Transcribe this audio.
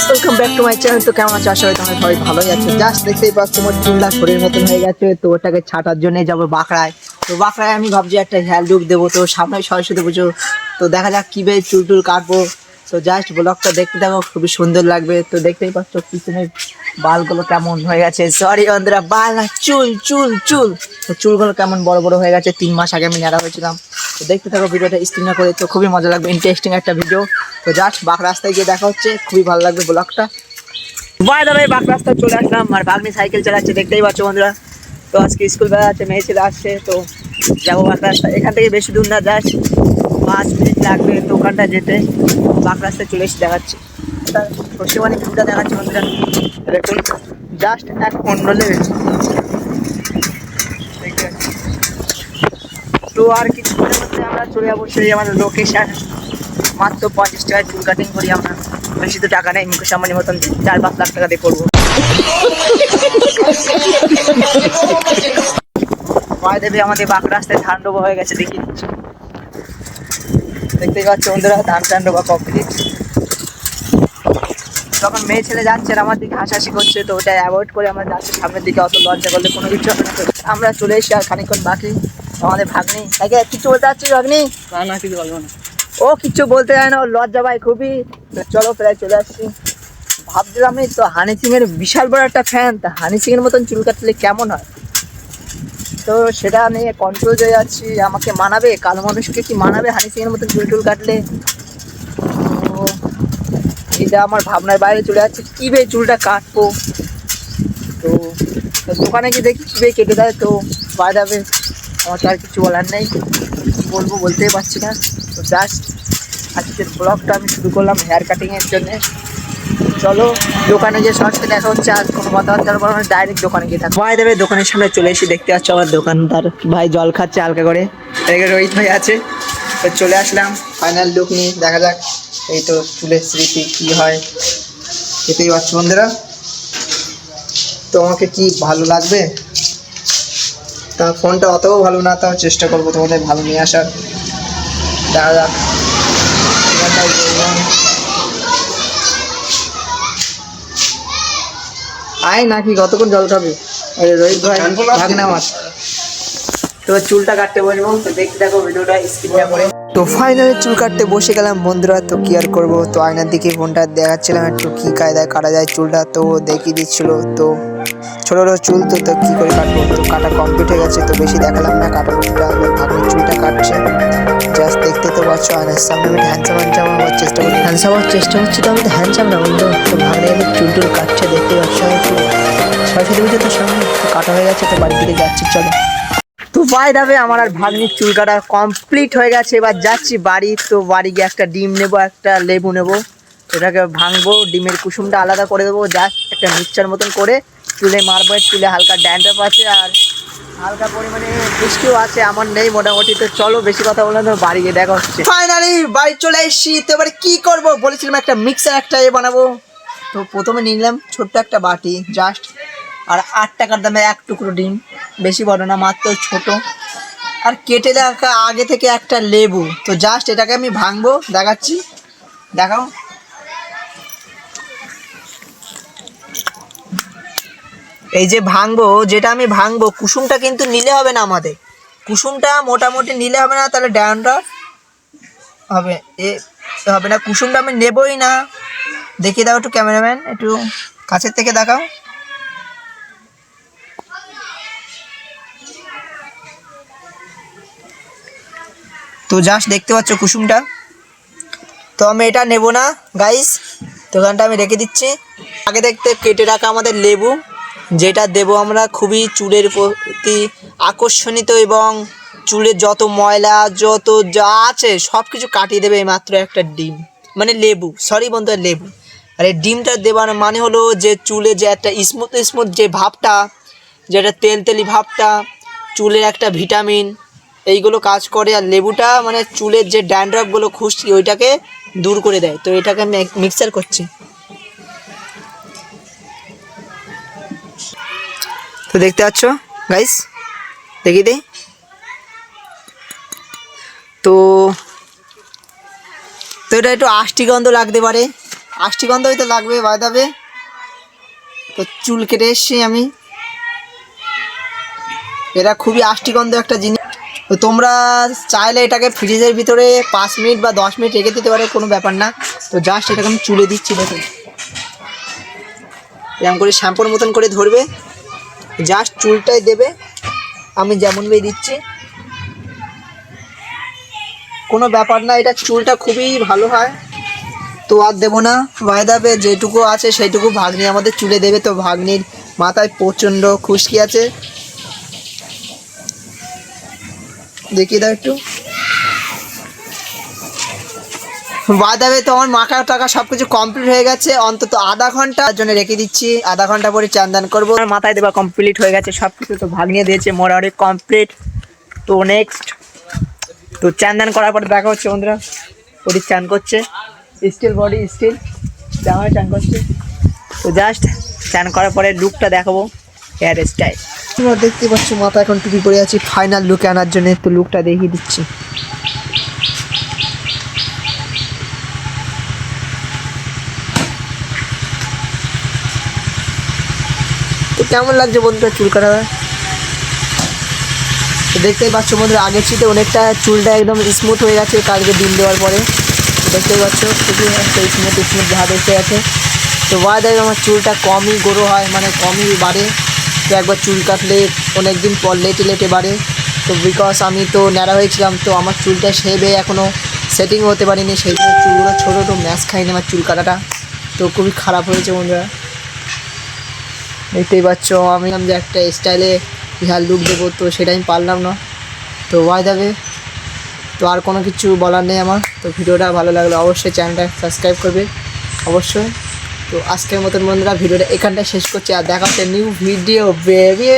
Guys welcome back to my channel তো কেমন আছো? আশা করি তোমরা সবাই ভালোই আছো। জাস্ট দেখতেই পাচ্ছ তোমার চুলটা শরীর মতন হয়ে গেছে। তো ওটাকে ছাটার জন্য যাব বাঁকড়ায়। তো বাঁকড়ায় আমি ভাবছি একটা হেয়ার লুক দেবো। তো সামনে সরস্বতী পুজো। তো দেখা যাক কীভাবে চুল টুল কাটবো। তো জাস্ট ব্লগটা দেখতে দেখো খুবই সুন্দর লাগবে। তো দেখতেই পাচ্ছ পিছনে বালগুলো কেমন হয়ে গেছে। সরি বন্ধুরা, বাল চুল চুল চুল। তো চুলগুলো কেমন বড় বড় হয়ে গেছে। তিন মাস আগে আমি নেড়া হয়েছিলাম। তো দেখতে থাকো ভিডিওটা স্ক্রিন না করে, তো খুবই মজা লাগবে ইন্টারেস্টিং একটা ভিডিও তো জাস্ট বাঁক রাস্তায় গিয়ে দেখা হচ্ছে, খুবই ভালো লাগবে ব্লগটা বাই দাবে বাঁক রাস্তায় চলে আসলাম, আর বাগনি সাইকেল চালাচ্ছে, দেখতেই পাচ্ছ বন্ধুরা। তো আজকে স্কুল বেলা আছে মেয়ে ছেলে আসছে, তো যাব বাঁক রাস্তা এখান থেকে বেশি দূর না জাস্ট পাঁচ মিনিট লাগবে দোকানটা যেতে। বাঁক রাস্তায় চলে এসে দেখাচ্ছি। পশ্চিমবঙ্গে ভিউটা দেখাচ্ছি বন্ধুরা। জাস্ট এক মন্ডলে তো আর কিছুক্ষণের মধ্যে আমরা চলে যাব সেই আমাদের লোকেশন মাত্র পঞ্চাশ টাকায় চুল কাটিং করি আমরা। বেশি তো টাকা নেই মুকেশ আম্বানির মতন চার পাঁচ লাখ টাকা দিয়ে করব। ভয় দেবে আমাদের বাঁক রাস্তায় ধান ডোবা হয়ে গেছে, দেখি। দেখতেই পাচ্ছ বন্ধুরা, ধান টান ডোবা কমপ্লিট যখন মেয়ে ছেলে যাচ্ছে আর আমার দিকে হাসাহাসি করছে, তো ওটা অ্যাভয়েড করে আমরা যাচ্ছি। সামনের দিকে অত লজ্জা করলে কোনো কিছু আমরা চলে এসে আর খানিকক্ষণ বাকি। আমাদের ভাগ্নি। তাকে কিছু বলতে চাচ্ছি ভাগ্নি? না না কিছু বলব না। ও কিচ্ছু বলতে যায় না ওর লজ্জা ভাই খুবই। চলো প্রায় চলে আসছি। ভাবছিলাম এই তো হানি সিং এর বিশাল বড় একটা ফ্যান তা হানি সিং এর মতন চুল কাটলে কেমন হয়? তো সেটা নিয়ে কন্ট্রোল হয়ে যাচ্ছি আমাকে মানাবে? কালো মানুষকে কি মানাবে হানি সিং এর মতন চুল টুল কাটলে? তো এটা আমার ভাবনার বাইরে চলে যাচ্ছে কীভাবে চুলটা কাটবো? তো তো দোকানে গিয়ে দেখি কীভাবে কেটে দেয় তো পাওয়া যাবে আমার তো আর কিছু বলার নেই। বলব বলতেই পারছি না। তো জাস্ট আজকের ব্লগটা আমি শুরু করলাম হেয়ার কাটিংয়ের জন্যে। চলো, দোকানে গিয়ে সরাসরি দেখা হচ্ছে, আর কোনো কথাবার্তা বলব না ডাইরেক্ট দোকানে গিয়ে থাকব ভাই দেবে দোকানের সামনে চলে এসে দেখতে পাচ্ছ আমার দোকানদার ভাই জল খাচ্ছে হালকা করে। রোহিত ভাই আছে। তো চলে আসলাম ফাইনাল লুক নিয়ে, দেখা যাক। এই তো চুলের স্মৃতি কী হয় এতেই পাচ্ছ বন্ধুরা। তোমাকে কি ভালো লাগবে? তা ফোনটা অতও ভালো না তাও চেষ্টা করব তোমাদের ভালো নিয়ে আসার। দেখা যাক। আয় নাকি কতক্ষণ জল খাবি? রোহিত ভাই ভাগ না আমার তো চুলটা কাটতে বসবো তো দেখতে দেখো ভিডিওটা স্ক্রিনটা করে তো ফাইনালি চুল কাটতে বসে গেলাম। বন্ধুরা, তো কি আর করব? তো আয়নার দিকে ফোনটা দেখাচ্ছিলাম একটু, কি কায়দায় কাটা যায় চুলটা, তো দেখিয়ে দিচ্ছিল। তো ছোট ছোট চুল, তো তো কী করে কাটবো? তো কাটা কমপ্লিট হয়ে গেছে, তো বেশি দেখালাম না, কাটা চুলটা ভাগ্নি চুলটা কাটছে। জাস্ট দেখতে তো পাচ্ছ, আয়নার সামনে আমি হ্যান্ডসাম হ্যান্ডসাম হওয়ার চেষ্টা করছি হ্যান্ডসাম হওয়ার চেষ্টা হচ্ছে তো আমি তো হ্যান্ডসাম না, বন্ধু। তো ভাগ্নে আমি চুল টুল কাটছে, দেখতে পাচ্ছ সরস্বতী পুজো তো সামনে কাটা হয়ে গেছে, তো বাড়ির দিকে যাচ্ছি, চলো। তো ভাই দাবে আমার আর ভাগ্নির চুল কাটা কমপ্লিট হয়ে গেছে। এবার যাচ্ছি বাড়ি, তো বাড়ি গিয়ে একটা ডিম নেব, একটা লেবু নেব। এটাকে ভাঙবো, ডিমের কুসুমটা আলাদা করে দেবো জাস্ট একটা মিক্সচার মতন করে চুলে মারবো চুলে হালকা ড্যান্ডাপ আছে আর হালকা পরিমাণে বৃষ্টিও আছে, আমার নেই মোটামুটি। তো চলো বেশি কথা বললাম তো বাড়ি গিয়ে দেখা হচ্ছে। ফাইনালি বাড়ি চলে এসেছি। তো এবারে কি করব? বলেছিলাম একটা মিক্সার একটা এ বানাবো। তো প্রথমে নিলাম ছোট্ট একটা বাটি জাস্ট আর আট টাকার দামে এক টুকরো ডিম। বেশি বড় না, মাত্র ছোট। আর কেটে দেখা আগে থেকে একটা লেবু। তো জাস্ট এটাকে আমি ভাঙবো, দেখাচ্ছি। দেখাও। এই যে ভাঙবো, যেটা আমি ভাঙবো, কুসুমটা কিন্তু নিলে হবে না আমাদের। কুসুমটা মোটামুটি নিলে হবে না, তাহলে ডায়নটা হবে। এ হবে না, কুসুমটা আমি নেবই না। দেখিয়ে দাও একটু ক্যামেরাম্যান, একটু কাছের থেকে দেখাও। তো জাস্ট দেখতে পাচ্ছ কুসুমটা। তো আমি এটা নেব না গাইস দোকানটা আমি রেখে দিচ্ছি। আগে দেখতে কেটে রাখা আমাদের লেবু, যেটা দেব আমরা খুবই চুলের প্রতি আকর্ষণিত এবং চুলের যত ময়লা, যত যা আছে সব কিছু কাটিয়ে দেবে মাত্র একটা ডিম। মানে লেবু সরি বন্ধু লেবু। আর এই ডিমটা দেওয়ার মানে হলো যে চুলে যে একটা স্মুথ স্মুথ যে ভাবটা, যেটা তেল তেলি ভাবটা, চুলের একটা ভিটামিন এইগুলো কাজ করে আর লেবুটা মানে চুলের যে ড্যান্ড্রফগুলো খুশকি ওইটাকে দূর করে দেয়। তো এটাকে আমি মিক্সার করছি। তো দেখতে পাচ্ছ গাইস দেখি দিই। তো তো এটা একটু আষ্টি গন্ধ লাগতে পারে। আষ্টি গন্ধ হইতে লাগবে বাদাবে তো চুল কেটে এসছি আমি। এটা খুবই আষ্টিগন্ধ একটা জিনিস। তো তোমরা চাইলে এটাকে ফ্রিজের ভিতরে পাঁচ মিনিট বা দশ মিনিট রেখে দিতে পারে, কোনো ব্যাপার না। তো জাস্ট এটাকে আমি চুলে দিচ্ছি দেখুন এরকম করে শ্যাম্পুর মতন করে ধরবে। জাস্ট চুলটাই দেবে। আমি যেমন ভাবে দিচ্ছি। কোনো ব্যাপার না, এটা চুলটা খুবই ভালো হয়। তো আর দেবো না। ওয়াইদাবে যেটুকু আছে সেইটুকু ভাগ্নি আমাদের চুলে দেবে। তো ভাগ্নির মাথায় প্রচণ্ড খুশকি আছে। দেখিয়ে দাও একটু। বাদাবে তো আমার মাখা টাকা সব কিছু কমপ্লিট হয়ে গেছে, অন্তত আধা ঘণ্টার জন্য রেখে দিচ্ছি, আধা ঘণ্টা পরে চান দান করব। মাথায় দেওয়া কমপ্লিট হয়ে গেছে সব কিছু তো ভাগনিয়ে দিয়েছে মোটামুটি কমপ্লিট তো নেক্সট তো চান দান করার পর দেখা হচ্ছে বন্ধুরা ওটি চান করছে। স্টিল বডি স্টিল জামায় চান করছে। তো জাস্ট চান করার পরে লুকটা দেখাবো হেয়ার স্টাইল তোমরা দেখতে পাচ্ছ, মাথা এখন টুপি পরে আছি। ফাইনাল লুকে আনার জন্য একটু লুকটা দেখিয়ে দিচ্ছি। তো কেমন লাগছে বন্ধুরা চুল কাটা দেখতেই পাচ্ছ বন্ধুরা, আগের চিতে অনেকটা চুলটা একদম স্মুথ হয়ে গেছে, কালকে ডিম দেওয়ার পরে। দেখতেই পাচ্ছ, খুবই একটা স্মুথ স্মুথ ভাব এসে গেছে। তো ওয়াদার আমার চুলটা কমই গরো হয় মানে কমই বাড়ে। তো একবার চুল কাটলে অনেক দিন পর লেটে লেটে বাড়ে। তো বিকজ আমি তো ন্যাড়া হয়েছিলাম তো আমার চুলটা সেবে এখনও সেটিং হতে পারিনি, সেই জন্য চুলগুলো ছোটো ছোটো ম্যাচ খাইনি আমার চুল কাটাটা। তো খুবই খারাপ হয়েছে বন্ধুরা। দেখতেই পাচ্ছ, আমি যে একটা স্টাইলে বিশাল লুক দেবো, তো সেটা আমি পারলাম না। তো ওয়াই যাবে তো আর কোনো কিছু বলার নেই আমার। তো ভিডিওটা ভালো লাগলে অবশ্যই চ্যানেলটা সাবস্ক্রাইব করবে। অবশ্যই। তো আজকের মতন বন্ধুরা ভিডিওটা এখানটায় শেষ করছি আর দেখা হচ্ছে নিউ ভিডিও বেবি